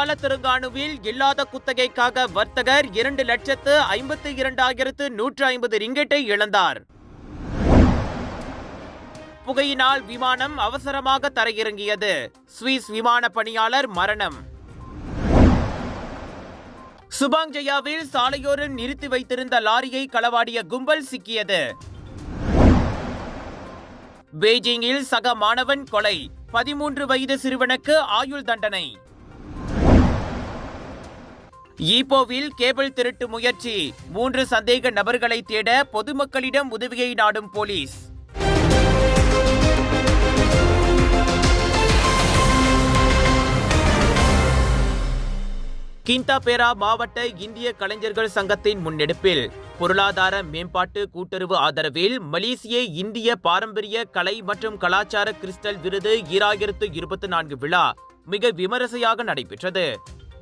Kuala திருங்கானுவில் இல்லாத குத்தகைக்காக வர்த்தகர் இரண்டு லட்சத்து ஐம்பத்தி இரண்டாயிரத்து நூற்று ஐம்பது ரிங்கெட்டை இழந்தார். புகையினால் விமானம் அவசரமாக தரையிறங்கியது. சுவிஸ் விமான பணியாளர் மரணம். சுபாங் ஜெயாவில் சாலையோரம் நிறுத்தி வைத்திருந்த லாரியை களவாடிய கும்பல் சிக்கியது. பெய்ஜிங்கில் சக மாணவன் கொலை. பதிமூன்று வயது சிறுவனுக்கு ஆயுள் தண்டனை. ஈப்போவில் கேபிள் திருட்டு முயற்சி. மூன்று சந்தேக நபர்களை தேட பொதுமக்களிடம் உதவியை நாடும் போலீஸ். கிந்தாபேரா மாவட்ட இந்திய கலைஞர்கள் சங்கத்தின் முன்னெடுப்பில் பொருளாதார மேம்பாட்டு கூட்டுறவு ஆதரவில் மலேசிய இந்திய பாரம்பரிய கலை மற்றும் கலாச்சார கிறிஸ்டல் விருது ஈராயிரத்து இருபத்தி நான்கு விழா மிக விமரிசையாக நடைபெற்றது.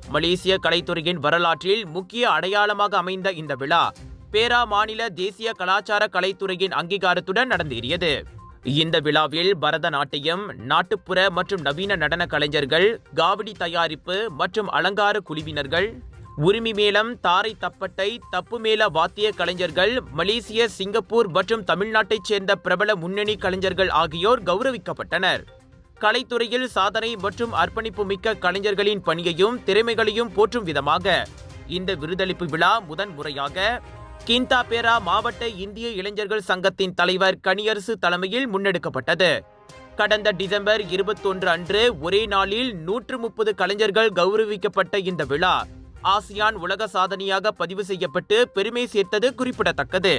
மலேசிய கலைத்துறையின் வரலாற்றில் முக்கிய அடையாளமாக அமைந்த இந்த விழா பேரா மாநில தேசிய கலாச்சார கலைத்துறையின் அங்கீகாரத்துடன் நடந்தேறியது. இந்த விழாவில் பரதநாட்டியம் நாட்டுப்புற மற்றும் நவீன நடன கலைஞர்கள் காவடி தயாரிப்பு மற்றும் அலங்கார குழுவினர்கள் உரிமை மேளம் தாரை தப்பட்டை தப்பு மேள வாத்திய கலைஞர்கள் மலேசிய சிங்கப்பூர் மற்றும் தமிழ்நாட்டைச் சேர்ந்த பிரபல முன்னணி கலைஞர்கள் ஆகியோர் கௌரவிக்கப்பட்டனர். கலைத்துறையில் சாதனை மற்றும் அர்ப்பணிப்பு மிக்க கலைஞர்களின் பணியையும் திறமைகளையும் போற்றும் விதமாக இந்த விருதளிப்பு விழா முதன் முறையாக கிந்தாபேரா மாவட்ட இந்திய இளைஞர்கள் சங்கத்தின் தலைவர் கனியரசு தலைமையில் முன்னெடுக்கப்பட்டது. கடந்த டிசம்பர் இருபத்தொன்று அன்று ஒரே நாளில் நூற்று முப்பது கலைஞர்கள் கௌரவிக்கப்பட்ட இந்த விழா ஆசியான் உலக சாதனையாக பதிவு செய்யப்பட்டு பெருமை சேர்த்தது குறிப்பிடத்தக்கது.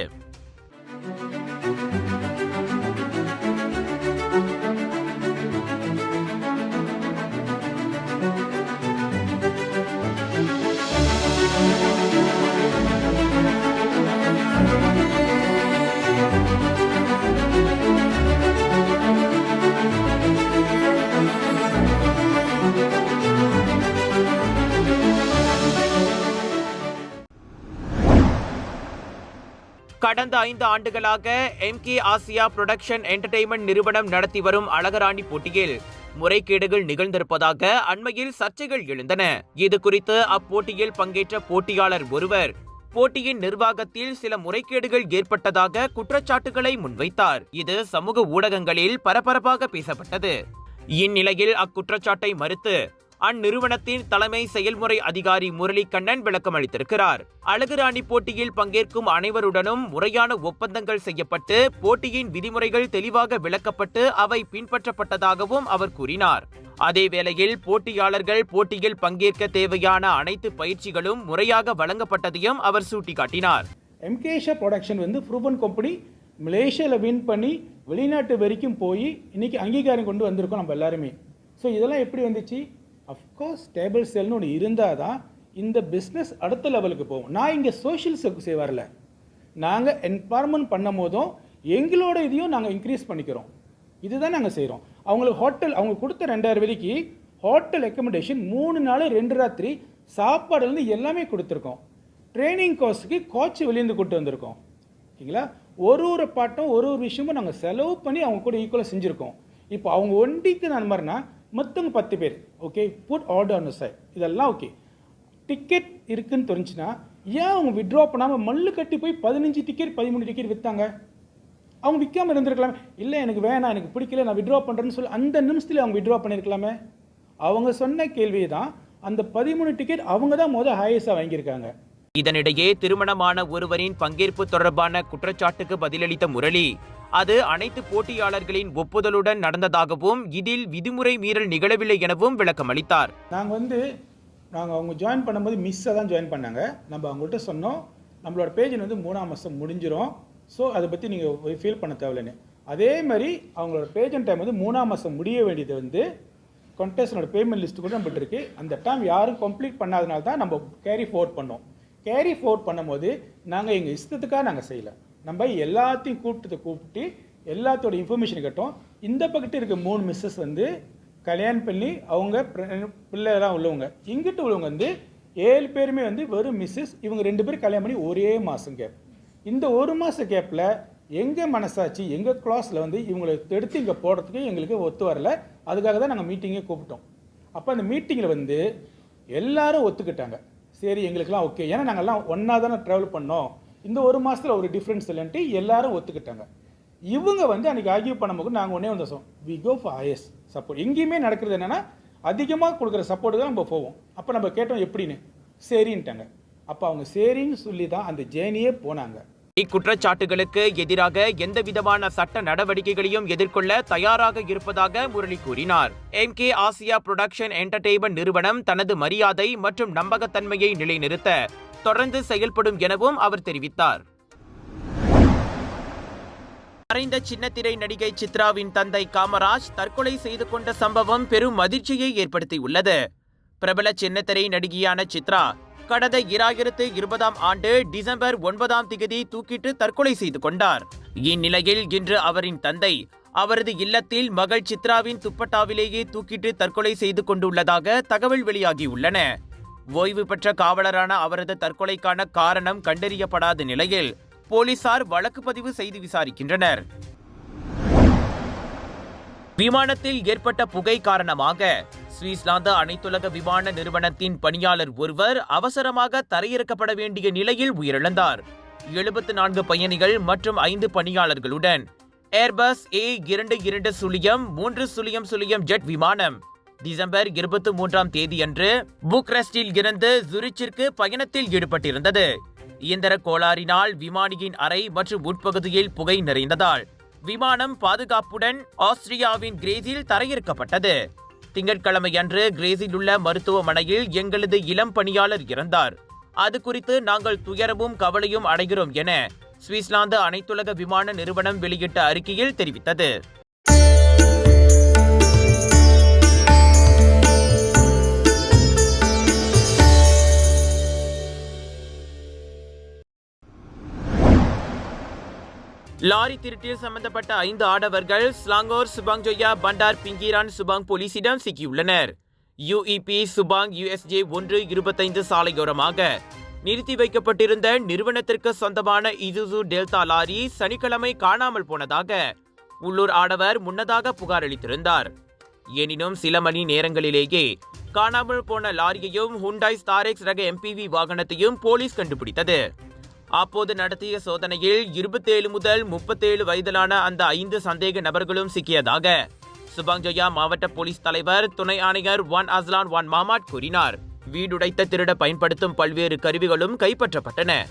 ஐந்து ஆண்டுகளாக எம்கே ஆசியா புரொடக்ஷன் என்டர்டெயின்மெண்ட் நிறுவனம் நடத்தி வரும் அழகராணி போட்டியில் முறைகேடுகள் நிகழ்ந்திருப்பதாக அண்மையில் சர்ச்சைகள் எழுந்தன. இது குறித்து அப்போட்டியில் பங்கேற்ற போட்டியாளர் ஒருவர் போட்டியின் நிர்வாகத்தில் சில முறைகேடுகள் ஏற்பட்டதாக குற்றச்சாட்டுகளை முன்வைத்தார். இது சமூக ஊடகங்களில் பரபரப்பாக பேசப்பட்டது. இந்நிலையில் அக்குற்றச்சாட்டை மறுத்து அந்நிறுவனத்தின் தலைமை செயல்முறை அதிகாரி முரளிக்கண்ணன் விளக்கம் அளித்திருக்கிறார். அழகுராணி போட்டியில் பங்கேற்கும் அனைவருடனும் முறையான ஒப்பந்தங்கள் செய்யப்பட்டு போட்டியின் விதிமுறைகள் தெளிவாக விளக்கப்பட்டு அவை பின்பற்றப்பட்டதாகவும் அவர் கூறினார். அதே வேளையில் போட்டியாளர்கள் போட்டியில் பங்கேற்க தேவையான அனைத்து பயிற்சிகளும் முறையாக வழங்கப்பட்டதையும் அவர் சுட்டிக்காட்டினார். எம்கேஷா ப்ரொடக்ஷன் வந்து ப்ரூவன் கம்பெனி மலேசியாவில் வின் பண்ணி வெளிநாட்டு வரைக்கும் போய் இன்னைக்கு அங்கீகாரம் கொண்டு வந்திருக்கோம் நம்ம எல்லாருமே. ஸோ இதெல்லாம் எப்படி வந்துச்சு? அஃப்கோர்ஸ் டேபிள் செல்னு ஒன்று இருந்தால் தான் இந்த பிஸ்னஸ் அடுத்த லெவலுக்கு போகும். நான் இங்கே சோஷியல் செய்ய வரல நாங்கள் என்வாரன்மெண்ட் பண்ணும் போதும் எங்களோட இதையும் நாங்கள் இன்க்ரீஸ் பண்ணிக்கிறோம். இதுதான் நாங்கள் செய்கிறோம் அவங்களுக்கு ஹோட்டல் அவங்க கொடுத்த ரெண்டாயிரம் வரைக்கு ஹோட்டல் ரெக்கமெண்டேஷன் மூணு நாள் ரெண்டு ராத்திரி சாப்பாடுலேருந்து எல்லாமே கொடுத்துருக்கோம். ட்ரைனிங் கோர்ஸுக்கு கோச் வெளியேந்து கூட்டு வந்திருக்கோம். ஓகேங்களா ஒரு ஒரு பாட்டும் ஒரு ஒரு விஷயமும் நாங்கள் செலவு பண்ணி அவங்க கூட ஈக்குவலாக செஞ்சுருக்கோம். இப்போ அவங்க ஒண்டிக்கு நான் மாதிரினா மொத்தவங்க பத்து பேர். Okay food order on site இதெல்லாம் ஓகே டிக்கெட் இருக்குன்னு தெரிஞ்சுன்னா ஏன் அவங்க விட்ரா பண்ணாமல் மல்லு கட்டி போய் பதினஞ்சு டிக்கெட் பதிமூணு டிக்கெட் விற்றாங்க அவங்க விற்காமல் இருந்திருக்கலாமே. இல்லை எனக்கு வேணாம் எனக்கு பிடிக்கல நான் விட்ரா பண்ணுறேன்னு சொல்லி அந்த நிமிஷத்தில் அவங்க விட்ரா பண்ணியிருக்கலாமே. அவங்க சொன்ன கேள்வியை தான் அந்த பதிமூணு டிக்கெட் அவங்க தான் மொதல் ஹையஸ்டாக வாங்கியிருக்காங்க. இதனிடையே திருமணமான ஒருவரின் பங்கேற்பு தொடர்பான குற்றச்சாட்டுக்கு பதிலளித்த முரளி அது அனைத்து போட்டியாளர்களின் ஒப்புதலுடன் நடந்ததாகவும் இதில் விதிமுறை மீறல் நிகழவில்லை எனவும் விளக்கம் அளித்தார். நாங்கள் வந்து நாங்கள் அவங்க ஜாயின் பண்ணும்போது மிஸ்ஸை தான் ஜாயின் பண்ணாங்க. நம்ம அவங்கள்ட்ட சொன்னோம். நம்மளோட பேஜ் வந்து மூணாம் மாதம் முடிஞ்சிடும் ஸோ அதை பற்றி நீங்கள் ஃபீல் பண்ண தேவையில்லைன்னு. அதே மாதிரி அவங்களோட பேஜன் டைம் வந்து மூணாம் மாதம் முடிய வேண்டியது வந்து கொண்டேஷனோட பேமெண்ட் லிஸ்ட் கூட நம்மகிட்ட இருக்குது அந்த டைம் யாரும் கம்ப்ளீட் பண்ணாதனால தான் நம்ம கேரி ஃபோர்ட் பண்ணோம். கேரி ஃபோர்ட் பண்ணும்போது நாங்கள் எங்கள் இஷ்டத்துக்காக நாங்கள் செய்யலை. நம்ம எல்லாத்தையும் கூப்பிட்டு கூப்பிட்டு எல்லாத்தோட இன்ஃபர்மேஷன் கேட்டோம் இந்த பக்கத்து இருக்க மூணு மிஸ்ஸஸ் வந்து கல்யாணம் பண்ணி அவங்க பிள்ளைலாம் உள்ளவங்க. இங்கிட்ட உள்ளவங்க வந்து ஏழு பேருமே வந்து வெறும் மிஸ்ஸஸ் இவங்க ரெண்டு பேரும் கல்யாணம் பண்ணி ஒரே மாதம் கேப் இந்த ஒரு மாத கேப்பில் எங்கள் மனசாச்சு எங்கள் கிளாஸில் வந்து இவங்களை எடுத்து இங்கே போடுறதுக்கு எங்களுக்கு ஒத்து வரல. அதுக்காக தான் நாங்கள் மீட்டிங்கே கூப்பிட்டோம். அப்போ அந்த மீட்டிங்கில் வந்து எல்லாரும் ஒத்துக்கிட்டாங்க. சரி எங்களுக்கெல்லாம் ஓகே ஏன்னா நாங்கள்லாம் ஒன்றா தானே ட்ராவல் பண்ணோம். இந்த ஒரு மாதத்தில் ஒரு டிஃப்ரென்ஸ் இல்லைன்ட்டு எல்லாரும் ஒத்துக்கிட்டாங்க. இவங்க வந்து அன்றைக்கி ஆர்கியூ பண்ணும்போது நாங்கள் ஒன்றே வந்து சொன்னோம் we go for IS support எங்கேயுமே நடக்கிறது என்னென்னா அதிகமாக கொடுக்குற சப்போர்ட்டு தான் நம்ம போவோம். அப்போ நம்ம கேட்டோம் எப்படின்னு? சரின்ட்டாங்க. அப்போ அவங்க சரின்னு சொல்லி தான் அந்த ஜேர்னியே போனாங்க. இக்குற்றச்சாட்டுகளுக்கு எதிராக எந்த விதமான சட்ட நடவடிக்கைகளையும் எதிர்கொள்ள தயாராக இருப்பதாக முரளி கூறினார். M K Asia production entertainment நிறுவனம் தனது மரியாதை மற்றும் நம்பகத்தன்மையை நிலைநிறுத்த தொடர்ந்து செயல்படும் எனவும் அவர் தெரிவித்தார். மறைந்த சின்னத்திரை நடிகை சித்ராவின் தந்தை காமராஜ் தற்கொலை செய்து கொண்ட சம்பவம் பெரும் அதிர்ச்சியை ஏற்படுத்தியுள்ளது. பிரபல சின்னத்திரை நடிகையான சித்ரா கடந்த இராயிரத்து இருபதாம் ஆண்டு டிசம்பர் ஒன்பதாம் திகதி தூக்கிட்டு தற்கொலை செய்து கொண்டார். இந்நிலையில் இன்று அவரின் தந்தை அவரது இல்லத்தில் மகள் சித்ராவின் துப்பட்டாவிலேயே தூக்கிட்டு தற்கொலை செய்து கொண்டுள்ளதாக தகவல் வெளியாகியுள்ளன. ஓய்வு பெற்ற காவலரான அவரது தற்கொலைக்கான காரணம் கண்டறியப்படாத நிலையில் போலீசார் வழக்கு பதிவு செய்து விசாரிக்கின்றனர். விமானத்தில் ஏற்பட்ட புகை காரணமாக சுவிஸ்லாந்து அனைத்துலக விமான நிறுவனத்தின் பணியாளர் ஒருவர் அவசரமாக தரையிறக்கப்பட வேண்டிய நிலையில் உயிரிழந்தார். எழுபத்து நான்கு பயணிகள் மற்றும் ஐந்து பணியாளர்களுடன். ஏர்பஸ் ஏ இரண்டு இரண்டு சுழியம் மூன்று சுழியம் சுழியம் ஜெட் விமானம் டிசம்பர் இருபத்தி மூன்றாம் தேதியன்று புக்ரெஸ்டில் இருந்து ஜுரிச்சிற்கு பயணத்தில் ஈடுபட்டிருந்தது. இயந்திர கோளாறினால் விமானியின் அறை மற்றும் உட்பகுதியில் புகை நிறைந்ததால் விமானம் பாதுகாப்புடன் ஆஸ்திரியாவின் கிரேஸில் தரையிறக்கப்பட்டது. திங்கட்கிழமையன்று கிரேஸில் உள்ள மருத்துவமனையில் எங்களது இளம் பணியாளர் இறந்தார். அது குறித்து நாங்கள் துயரமும் கவலையும் அடைகிறோம் என சுவிட்சர்லாந்து அனைத்துலக விமான நிறுவனம் வெளியிட்ட அறிக்கையில் தெரிவித்தது. லாரி திருட்டில் சம்பந்தப்பட்ட ஐந்து ஆடவர்கள் Selangor Subang Jaya Bandar Pinggiran Subang போலீசிடம் சிக்கியுள்ளனர். யுஇபி சுபாங் யுஎஸ்ஜே ஒன்று இருபத்தைந்து சாலையோரமாக நிறுத்தி வைக்கப்பட்டிருந்த நிறுவனத்திற்கு சொந்தமான இசுசு டெல்டா லாரி சனிக்கிழமை காணாமல் போனதாக உள்ளூர் ஆடவர் முன்னதாக புகார் அளித்திருந்தார். எனினும் சில மணி நேரங்களிலேயே காணாமல் போன லாரியையும் ஹுண்டாய் ஸ்டாரெக்ஸ் ரக எம்பிவி வாகனத்தையும் போலீஸ் கண்டுபிடித்தது. அப்போது நடத்திய சோதனையில் இருபத்தேழு முதல் முப்பத்தேழு வயதிலான அந்த ஐந்து சந்தேக நபர்களும் சிக்கியதாக. சுபாங்ஜயா மாவட்ட போலீஸ் தலைவர் துணை ஆணையர் ஒன் அஸ்லான் வான் மாமாட் கூறினார். வீடுடைத்த திருட பயன்படுத்தும் பல்வேறு கருவிகளும் கைப்பற்றப்பட்டன.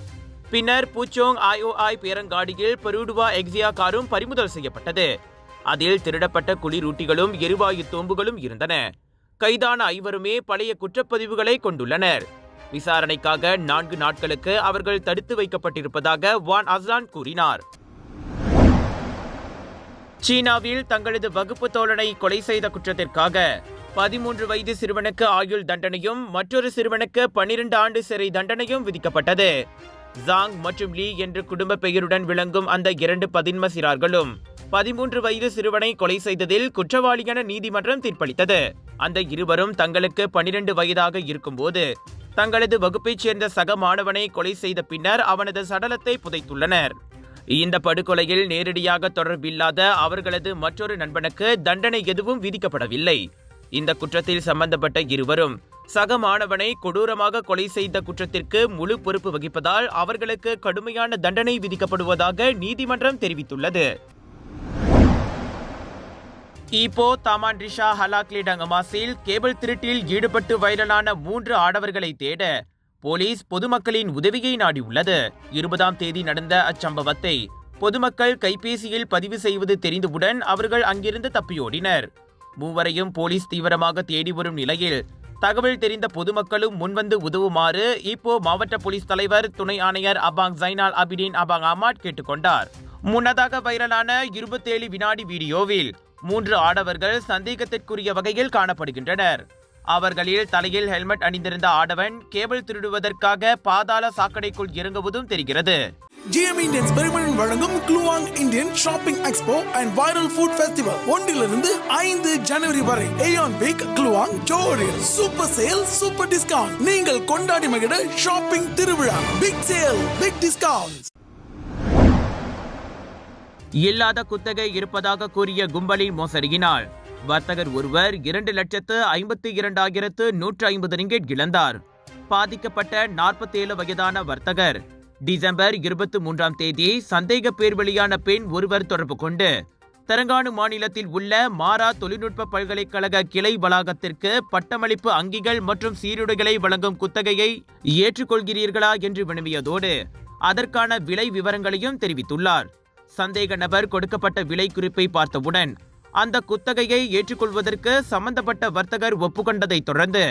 பின்னர் பூச்சோங் ஐஓஐ பேரங்காடியில் பெருடுவா எக்ஸியா காரும் பறிமுதல் செய்யப்பட்டது. அதில் திருடப்பட்ட குளிரூட்டிகளும் எரிவாயு தோம்புகளும் இருந்தன. கைதான ஐவருமே பழைய குற்றப்பதிவுகளை கொண்டுள்ளனர். விசாரணைக்காக நான்கு நாட்களுக்கு அவர்கள் தடுத்து வைக்கப்பட்டிருப்பதாக வான் அஸ்லான் கூறினார். சீனாவில் தங்களது வகுப்பு தோழனை கொலை செய்த குற்றத்திற்காக பதிமூன்று வயது சிறுவனுக்கு ஆயுள் தண்டனையும் மற்றொரு சிறுவனுக்கு பன்னிரண்டு ஆண்டு சிறை தண்டனையும் விதிக்கப்பட்டது. ஜாங் மற்றும் லீ என்ற குடும்ப பெயருடன் விளங்கும் அந்த இரண்டு பதின்ம சிறார்களும் பதிமூன்று வயது சிறுவனை கொலை செய்ததில் குற்றவாளி என நீதிமன்றம் தீர்ப்பளித்தது. அந்த இருவரும் தங்களுக்கு பனிரெண்டு வயதாக இருக்கும்போது தங்களது வகுப்பைச் சேர்ந்த சக மாணவனை கொலை செய்த பின்னர் அவனது சடலத்தை புதைத்துள்ளனர். இந்த படுகொலையில் நேரடியாக தொடர்பில்லாத அவர்களது மற்றொரு நண்பனுக்கு தண்டனை எதுவும் விதிக்கப்படவில்லை. இந்த குற்றத்தில் சம்பந்தப்பட்ட இருவரும் சக மாணவனை கொடூரமாக கொலை செய்த குற்றத்திற்கு முழு பொறுப்பு வகிப்பதால் அவர்களுக்கு கடுமையான தண்டனை விதிக்கப்படுவதாக நீதிமன்றம் தெரிவித்துள்ளது. ஈப்போ தாமான் ரிஷா ஹலாக்லிடங் அமாசில் கேபிள் திருட்டில் ஈடுபட்டு வைரலான மூன்று ஆடவர்களை தேட போலீஸ் பொதுமக்களின் உதவியை நாடியுள்ளது இருபதாம் தேதி நடந்த அச்சம்பவத்தை பொதுமக்கள் கைபேசியில் பதிவு செய்வது தெரிந்தவுடன் அவர்கள் அங்கிருந்து தப்பியோடினர். மூவரையும் போலீஸ் தீவிரமாக தேடி வரும் நிலையில் தகவல் தெரிந்த பொதுமக்களும் முன்வந்து உதவுமாறு இப்போ மாவட்ட போலீஸ் தலைவர் துணை ஆணையர் அபாங் ஜைனால் அபிடின் அபாங் அமாட் கேட்டுக்கொண்டார். முன்னதாக வைரலான இருபத்தேழு வினாடி வீடியோவில் மூன்று ஆடவர்கள் சந்தேகத்திற்குரிய வகையில் காணப்படுகின்றனர். அவர்களில் தலையில் ஹெல்மெட் அணிந்திருந்த ஆடவன் கேபிள் திருடுவதற்காக பாதாள சாக்கடைக்குள் இறங்குவதும் தெரிகிறது. GM Indians பெருமளவில் வழங்கும் Kluang Indian shopping expo and viral food festival ஒன்றிலிருந்து ஐந்து ஜனவரி வரை. ஏயான் பிக் க்ளூவாங் ஜோடில் சூப்பர் சேல் சூப்பர் டிஸ்கவுண்ட் நீங்கள் கொண்டாடி மகிழ ஷாப்பிங் திருவிழா. பிக் சேல் பிக் டிஸ்கவுண்ட் இல்லாத குத்தகை இருப்பதாக கூறிய கும்பலின் மோசடியினால் வர்த்தகர் ஒருவர் இரண்டு லட்சத்து ஐம்பத்தி இரண்டாயிரத்து நூற்று ஐம்பது ரிங்கெட் இழந்தார். பாதிக்கப்பட்ட நாற்பத்தேழு வயதான வர்த்தகர் டிசம்பர் இருபத்தி மூன்றாம் தேதி சந்தேக பேர் வெளியான பெண் ஒருவர் தொடர்பு கொண்டு தெலங்கானு மாநிலத்தில் உள்ள மாரா தொழில்நுட்ப பல்கலைக்கழக கிளை வளாகத்திற்கு பட்டமளிப்பு அங்கிகள் மற்றும் சீருடைகளை வழங்கும் குத்தகையை ஏற்றுக்கொள்கிறீர்களா என்று வினவியதோடு அதற்கான விலை விவரங்களையும் தெரிவித்துள்ளார். சந்தேக நபர் கொடுக்கப்பட்ட விலை குறிப்பை பார்த்தவுடன் அந்த குத்தகையை ஏற்றுக்கொள்வதற்கு சம்பந்தப்பட்ட வர்த்தகர் ஒப்புக்கொண்டதைத் தொடர்ந்து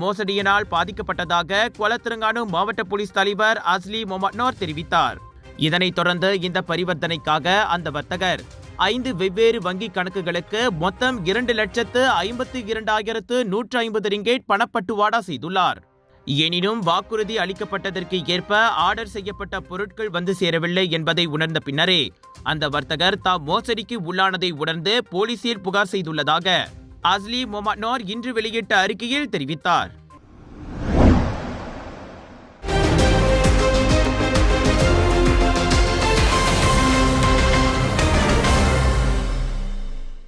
மோசடியினால் பாதிக்கப்பட்டதாக கொலத்திருங்கானு மாவட்ட போலீஸ் தலைவர் அஸ்லி மொமட்னோர் தெரிவித்தார். இதனைத் தொடர்ந்து இந்த பரிவர்த்தனைக்காக அந்த வர்த்தகர் ஐந்து வெவ்வேறு வங்கி கணக்குகளுக்கு மொத்தம் இரண்டு லட்சத்து ஐம்பத்தி இரண்டாயிரத்து நூற்று ஐம்பது ரிங்கேட் பணப்பட்டுவாடா செய்துள்ளார். எனினும் வாக்குறுதி அளிக்கப்பட்டதற்கு ஏற்ப ஆர்டர் செய்யப்பட்ட பொருட்கள் வந்து சேரவில்லை என்பதை உணர்ந்த பின்னரே அந்த வர்த்தகர் தாம் மோசடிக்கு உள்ளானதை உணர்ந்து போலீசில் புகார் செய்துள்ளதாக அஸ்லி மொமானோர் இன்று வெளியிட்ட அறிக்கையில் தெரிவித்தார்.